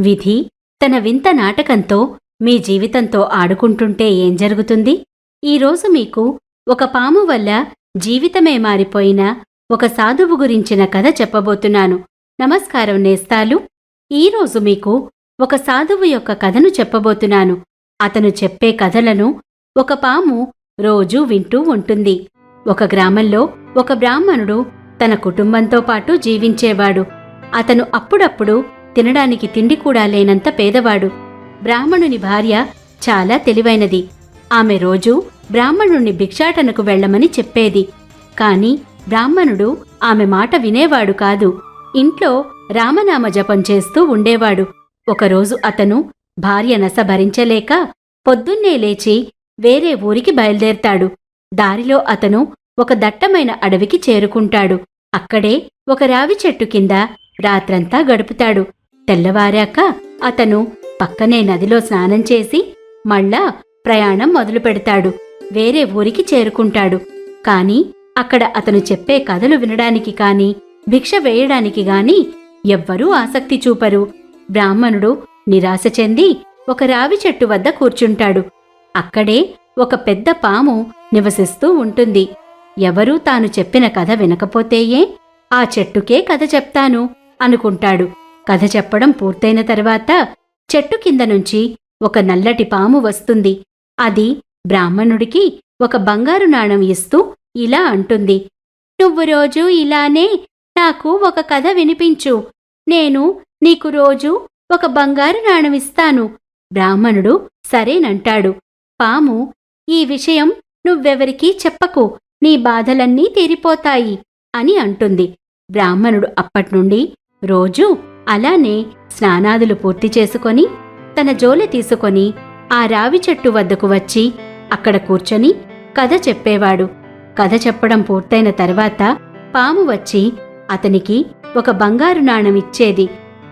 విధి తన వింత నాటకంతో మీ జీవితంతో ఆడుకుంటుంటే ఏం జరుగుతుంది? ఈరోజు మీకు ఒక పాము వల్ల జీవితమే మారిపోయిన ఒక సాధువు గురించిన కథ చెప్పబోతున్నాను. నమస్కారం నేస్తాలు. ఈరోజు మీకు ఒక సాధువు యొక్క కథను చెప్పబోతున్నాను. అతను చెప్పే కథలను ఒక పాము రోజూ వింటూ ఉంటుంది. ఒక గ్రామంలో ఒక బ్రాహ్మణుడు తన కుటుంబంతో పాటు జీవించేవాడు. అతను అప్పుడప్పుడు తినడానికి తిండి కూడా లేనంత పేదవాడు. బ్రాహ్మణుని భార్య చాలా తెలివైనది. ఆమె రోజూ బ్రాహ్మణుణ్ణి భిక్షాటనకు వెళ్ళమని చెప్పేది. కాని బ్రాహ్మణుడు ఆమె మాట వినేవాడు కాదు. ఇంట్లో రామనామ జపం చేస్తూ ఉండేవాడు. ఒకరోజు అతను భార్య నస భరించలేక పొద్దున్నే లేచి వేరే ఊరికి బయలుదేరతాడు. దారిలో అతను ఒక దట్టమైన అడవికి చేరుకుంటాడు. అక్కడే ఒక రావి చెట్టు కింద రాత్రంతా గడుపుతాడు. తెల్లవారాక అతను పక్కనే నదిలో స్నానం చేసి మళ్ళా ప్రయాణం మొదలు పెడతాడు. వేరే ఊరికి చేరుకుంటాడు. కాని అక్కడ అతను చెప్పే కథలు వినడానికి కాని భిక్ష వేయడానికి గాని ఎవ్వరూ ఆసక్తి చూపరు. బ్రాహ్మణుడు నిరాశ చెంది ఒక రావి చెట్టు వద్ద కూర్చుంటాడు. అక్కడే ఒక పెద్ద పాము నివసిస్తూ ఉంటుంది. ఎవరూ తాను చెప్పిన కథ వినకపోతేయే ఆ చెట్టుకే కథ చెప్తాను అనుకుంటాడు. కథ చెప్పడం పూర్తయిన తర్వాత చెట్టు కింద నుంచి ఒక నల్లటి పాము వస్తుంది. అది బ్రాహ్మణుడికి ఒక బంగారు నాణం ఇస్తూ ఇలా అంటుంది. నువ్వు రోజూ ఇలానే నాకు ఒక కథ వినిపించు. నేను నీకు రోజు ఒక బంగారు నాణం ఇస్తాను. బ్రాహ్మణుడు సరేనంటాడు. పాము ఈ విషయం నువ్వెవరికీ చెప్పకు. నీ బాధలన్నీ తీరిపోతాయి అని అంటుంది. బ్రాహ్మణుడు అప్పట్నుండి రోజూ అలానే స్నానాదులు పూర్తి చేసుకొని తన జోలె తీసుకొని ఆ రావి చెట్టు వద్దకు వచ్చి అక్కడ కూర్చొని కథ చెప్పేవాడు. కథ చెప్పడం పూర్తయిన తర్వాత పాము వచ్చి అతనికి ఒక బంగారు నాణం ఇచ్చేది.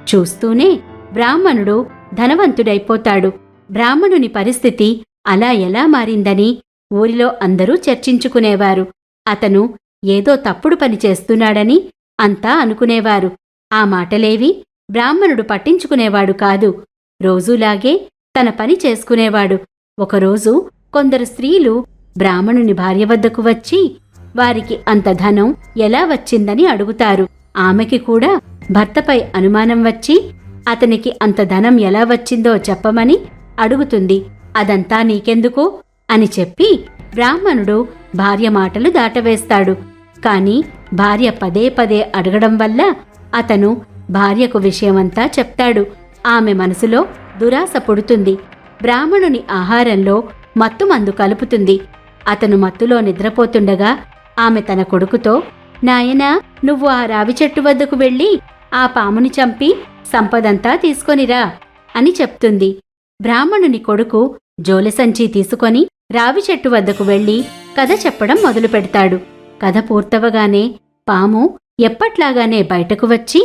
చూస్తూనే బ్రాహ్మణుడు ధనవంతుడైపోతాడు. బ్రాహ్మణుని పరిస్థితి అలా ఎలా మారిందని ఊరిలో అందరూ చర్చించుకునేవారు. అతను ఏదో తప్పుడు పని చేస్తున్నాడని అంతా అనుకునేవారు. ఆ మాటలేవి బ్రాహ్మణుడు పట్టించుకునేవాడు కాదు. రోజూలాగే తన పని చేసుకునేవాడు. ఒకరోజు కొందరు స్త్రీలు బ్రాహ్మణుని భార్య వద్దకు వచ్చి వారికి అంత ధనం ఎలా వచ్చిందని అడుగుతారు. ఆమెకి కూడా భర్తపై అనుమానం వచ్చి అతనికి అంత ధనం ఎలా వచ్చిందో చెప్పమని అడుగుతుంది. అదంతా నీకెందుకు? అని చెప్పి బ్రాహ్మణుడు భార్య మాటలు దాటవేస్తాడు. కాని భార్య పదే పదే అడగడం వల్ల అతను భార్యకు విషయమంతా చెప్తాడు. ఆమె మనసులో దురాశ పుడుతుంది. బ్రాహ్మణుని ఆహారంలో మత్తుమందు కలుపుతుంది. అతను మత్తులో నిద్రపోతుండగా ఆమె తన కొడుకుతో నాయనా నువ్వు ఆ రావి చెట్టు వద్దకు వెళ్ళి ఆ పాముని చంపి సంపదంతా తీసుకొనిరా అని చెప్తుంది. బ్రాహ్మణుని కొడుకు జోలె సంచి తీసుకొని రావి చెట్టు వద్దకు వెళ్ళి కథ చెప్పడం మొదలు పెడతాడు కథ పూర్తవగానే పాము ఎప్పట్లాగానే బయటకు వచ్చి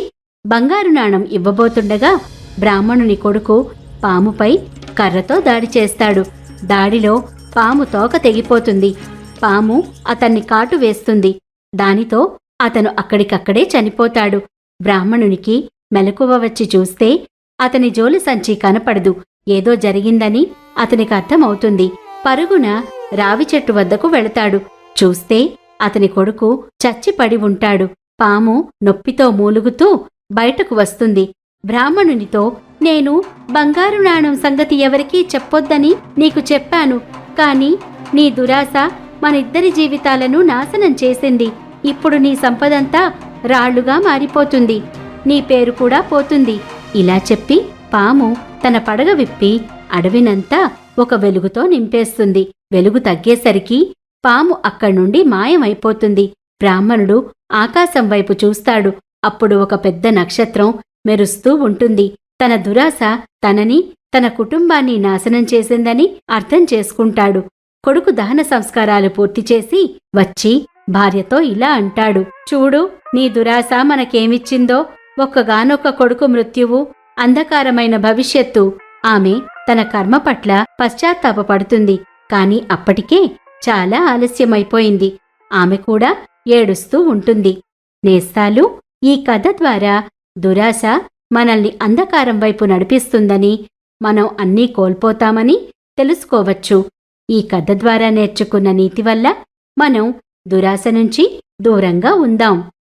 బంగారు నాణం ఇవ్వబోతుండగా బ్రాహ్మణుని కొడుకు పాముపై కర్రతో దాడి చేస్తాడు. దాడిలో పాము తోక తెగిపోతుంది. పాము అతన్ని కాటు వేస్తుంది. దానితో అతను అక్కడికక్కడే చనిపోతాడు. బ్రాహ్మణునికి మెలకువ వచ్చి చూస్తే అతని జోలి సంచి కనపడదు. ఏదో జరిగిందని అతనికి అర్థమవుతుంది. పరుగున రావి చెట్టు వద్దకు వెళతాడు. చూస్తే అతని కొడుకు చచ్చిపడి ఉంటాడు. పాము నొప్పితో మూలుగుతూ బయటకు వస్తుంది. బ్రాహ్మణునితో నేను బంగారు నాణం సంగతి ఎవరికీ చెప్పొద్దని నీకు చెప్పాను. కాని నీ దురాశ మనిద్దరి జీవితాలను నాశనం చేసింది. ఇప్పుడు నీ సంపదంతా రాళ్ళుగా మారిపోతుంది. నీ పేరు కూడా పోతుంది. ఇలా చెప్పి పాము తన పడగ విప్పి అడవినంతా ఒక వెలుగుతో నింపేస్తుంది. వెలుగు తగ్గేసరికి పాము అక్కడి నుండి మాయమైపోతుంది. బ్రాహ్మణుడు ఆకాశం వైపు చూస్తాడు. అప్పుడు ఒక పెద్ద నక్షత్రం మెరుస్తూ ఉంటుంది. తన దురాశ తనని తన కుటుంబాన్ని నాశనం చేసిందని అర్థం చేసుకుంటాడు. కొడుకు దహన సంస్కారాలు పూర్తి చేసి వచ్చి భార్యతో ఇలా అంటాడు. చూడు నీ దురాశ మనకేమిచ్చిందో? ఒక్కగానొక్క కొడుకు మృత్యువు అంధకారమైన భవిష్యత్తు. ఆమె తన కర్మ పట్ల పశ్చాత్తాపపడుతుంది. కాని అప్పటికే చాలా ఆలస్యమైపోయింది. ఆమె కూడా ఏడుస్తూ ఉంటుంది. నేస్తాలు ఈ కథ ద్వారా దురాశ మనల్ని అంధకారం వైపు నడిపిస్తుందని మనం అన్నీ కోల్పోతామని తెలుసుకోవచ్చు. ఈ కథ ద్వారా నేర్చుకున్న నీతి వల్ల మనం దురాశ నుంచి దూరంగా ఉందాం.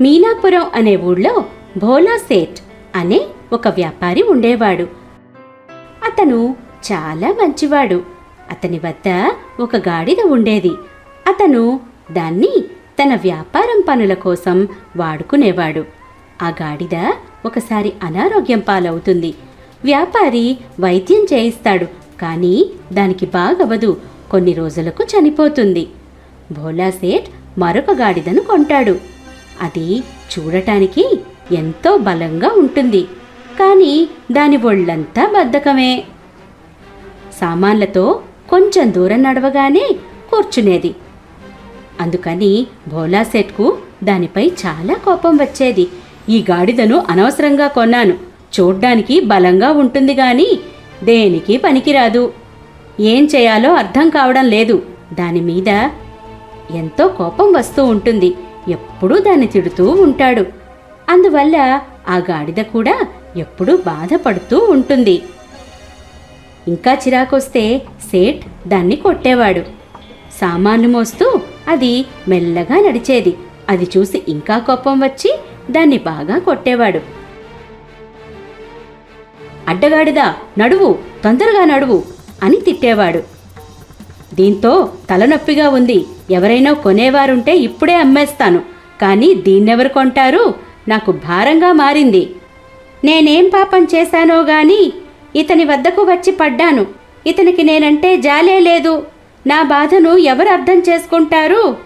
మీనాపురం అనే ఊళ్ళో భోలా సేట్ అనే ఒక వ్యాపారి ఉండేవాడు. అతను చాలా మంచివాడు. అతని వద్ద ఒక గాడిద ఉండేది. అతను దాన్ని తన వ్యాపారం పనుల కోసం వాడుకునేవాడు. ఆ గాడిద ఒకసారి అనారోగ్యం పాలవుతుంది. వ్యాపారి వైద్యం చేయిస్తాడు కానీ దానికి బాగవదు కొన్ని రోజులకు చనిపోతుంది. భోలాసేట్ మరొక గాడిదను కొంటాడు. అది చూడటానికి ఎంతో బలంగా ఉంటుంది కానీ దాని ఒళ్ళంతా బద్ధకమే. సామాన్లతో కొంచెం దూరం నడవగానే కూర్చునేది. అందుకని భోలా సెట్కు దానిపై చాలా కోపం వచ్చేది. ఈ గాడిదను అనవసరంగా కొన్నాను. చూడ్డానికి బలంగా ఉంటుంది గాని దేనికి పనికిరాదు. ఏం చేయాలో అర్థం కావడం లేదు. దాని మీద ఎంతో కోపం వస్తూ ఉంటుంది. ఎప్పుడూ దాన్ని తిడుతూ ఉంటాడు. అందువల్ల ఆ గాడిద కూడా ఎప్పుడూ బాధపడుతూ ఉంటుంది. ఇంకా చిరాకొస్తే సేట్ దాన్ని కొట్టేవాడు. సామాన్లు మోస్తూ అది మెల్లగా నడిచేది. అది చూసి ఇంకా కోపం వచ్చి దాన్ని బాగా కొట్టేవాడు. అడ్డగాడిదా నడువు తొందరగా నడువు అని తిట్టేవాడు. దీంతో తలనొప్పిగా ఉంది. ఎవరైనా కొనేవారుంటే ఇప్పుడే అమ్మేస్తాను. కానీ దీన్నెవరు కొంటారు? నాకు భారంగా మారింది. నేనేం పాపం చేశానో గాని ఇతని వద్దకు వచ్చి పడ్డాను. ఇతనికి నేనంటే జాలే లేదు. నా బాధను ఎవరు అర్థం చేసుకుంటారు?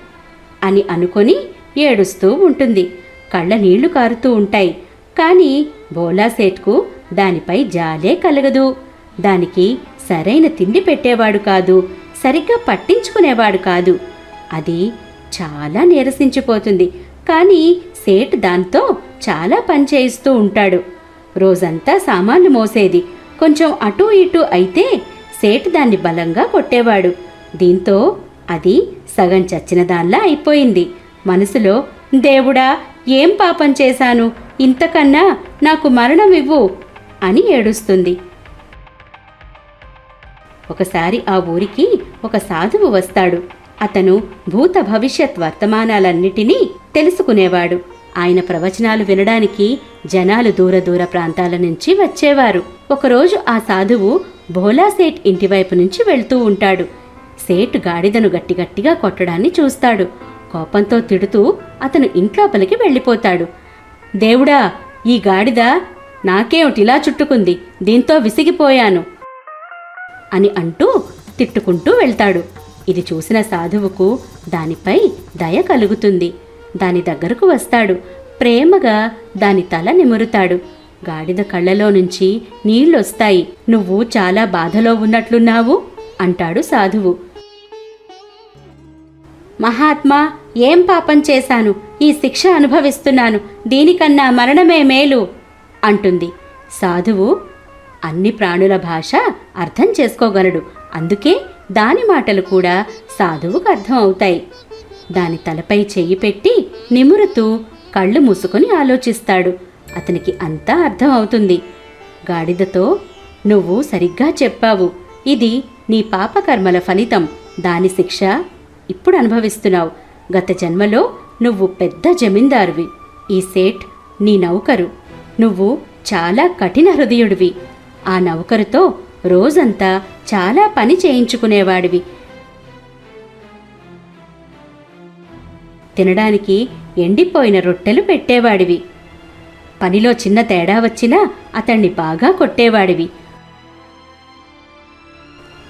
అని అనుకొని ఏడుస్తూ ఉంటుంది. కళ్ళ నీళ్ళు కారుతూ ఉంటాయి. కానీ బోలా సేట్కు దానిపై జాలే కలగదు. దానికి సరైన తిండి పెట్టేవాడు కాదు. సరిగ్గా పట్టించుకునేవాడు కాదు. అది చాలా నీరసించిపోతుంది. కానీ సేట్ దాంతో చాలా పని చేయిస్తూ ఉంటాడు. రోజంతా సామాన్లు మోసేది. కొంచెం అటూ ఇటూ అయితే సేట్ దాన్ని బలంగా కొట్టేవాడు. దీంతో అది సగం చచ్చిన దానిలా అయిపోయింది. మనసులో దేవుడా ఏం పాపం చేశాను? ఇంతకన్నా నాకు మరణం ఇవ్వు అని ఏడుస్తుంది. ఒకసారి ఆ ఊరికి ఒక సాధువు వస్తాడు. అతను భూత భవిష్యత్ వర్తమానాలన్నిటినీ తెలుసుకునేవాడు. ఆయన ప్రవచనాలు వినడానికి జనాలు దూర దూర ప్రాంతాల నుంచి వచ్చేవారు. ఒకరోజు ఆ సాధువు భోలాసేట్ ఇంటివైపు నుంచి వెళ్తూ ఉంటాడు. సేట్ గాడిదను గట్టిగట్టిగా కొట్టడాన్ని చూస్తాడు. కోపంతో తిడుతూ అతను ఇంట్లోపలికి వెళ్ళిపోతాడు. దేవుడా ఈ గాడిద నాకేమిటిలా చుట్టుకుంది? దీంతో విసిగిపోయాను అని అంటూ తిట్టుకుంటూ వెళ్తాడు. ఇది చూసిన సాధువుకు దానిపై దయ కలుగుతుంది. దాని దగ్గరకు వస్తాడు. ప్రేమగా దాని తల నిమురుతాడు. గాడిద కళ్ళలో నుంచి నీళ్ళొస్తాయి నువ్వు చాలా బాధలో ఉన్నట్లున్నావు అంటాడు సాధువు. మహాత్మా ఏం పాపం చేశాను? ఈ శిక్ష అనుభవిస్తున్నాను. దీనికన్నా మరణమే మేలు అంటుంది. సాధువు అన్ని ప్రాణుల భాష అర్థం చేసుకోగలడు. అందుకే దాని మాటలు కూడా సాధువుకు అర్థం అవుతాయి. దాని తలపై చెయ్యి పెట్టి నిమురుతూ కళ్ళు మూసుకొని ఆలోచిస్తాడు. అతనికి అంతా అర్థం అవుతుంది. గాడిదతో నువ్వు సరిగ్గా చెప్పావు. ఇది నీ పాపకర్మల ఫలితం. దాని శిక్ష ఇప్పుడు అనుభవిస్తున్నావు. గత జన్మలో నువ్వు పెద్ద జమీందారువి. ఈ సేట్ నీ నౌకరు. నువ్వు చాలా కఠిన హృదయుడివి. ఆ నౌకరుతో రోజంతా చాలా పని చేయించుకునేవాడివి. తినడానికి ఎండిపోయిన రొట్టెలు పెట్టేవాడివి. పనిలో చిన్న తేడా వచ్చినా అతన్ని బాగా కొట్టేవాడివి.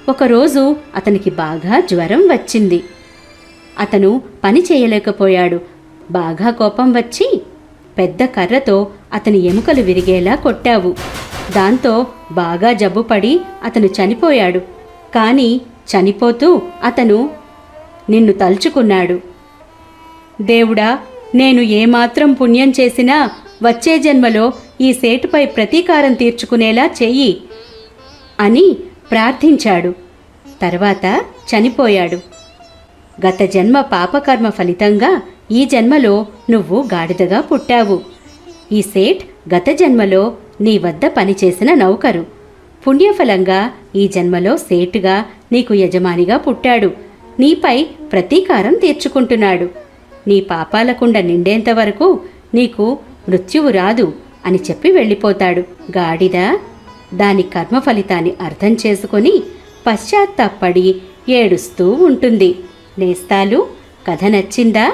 ఒకరోజు అతనికి బాగా జ్వరం వచ్చింది. అతను పని చేయలేకపోయాడు. బాగా కోపం వచ్చి పెద్ద కర్రతో అతని ఎముకలు విరిగేలా కొట్టావు. దాంతో బాగా జబ్బుపడి అతను చనిపోయాడు. కానీ చనిపోతూ అతను నిన్ను తలుచుకున్నాడు. దేవుడా నేను ఏమాత్రం పుణ్యం చేసినా వచ్చే జన్మలో ఈ సేటుపై ప్రతీకారం తీర్చుకునేలా చెయ్యి అని ప్రార్థించాడు. తర్వాత చనిపోయాడు. గత జన్మ పాపకర్మ ఫలితంగా ఈ జన్మలో నువ్వు గాడిదగా పుట్టావు. ఈ సేట్ గత జన్మలో నీ వద్ద పనిచేసిన నౌకరు. పుణ్యఫలంగా ఈ జన్మలో సేటుగా నీకు యజమానిగా పుట్టాడు. నీపై ప్రతీకారం తీర్చుకుంటున్నాడు. నీ పాపాలకుండ నిండేంత వరకు నీకు మృత్యువు రాదు అని చెప్పి వెళ్ళిపోతాడు. గాడిద దాని కర్మ ఫలితాన్ని అర్థం చేసుకొని పశ్చాత్తాపడి ఏడుస్తూ ఉంటుంది. నేస్తాలు. కథ నచ్చిందా?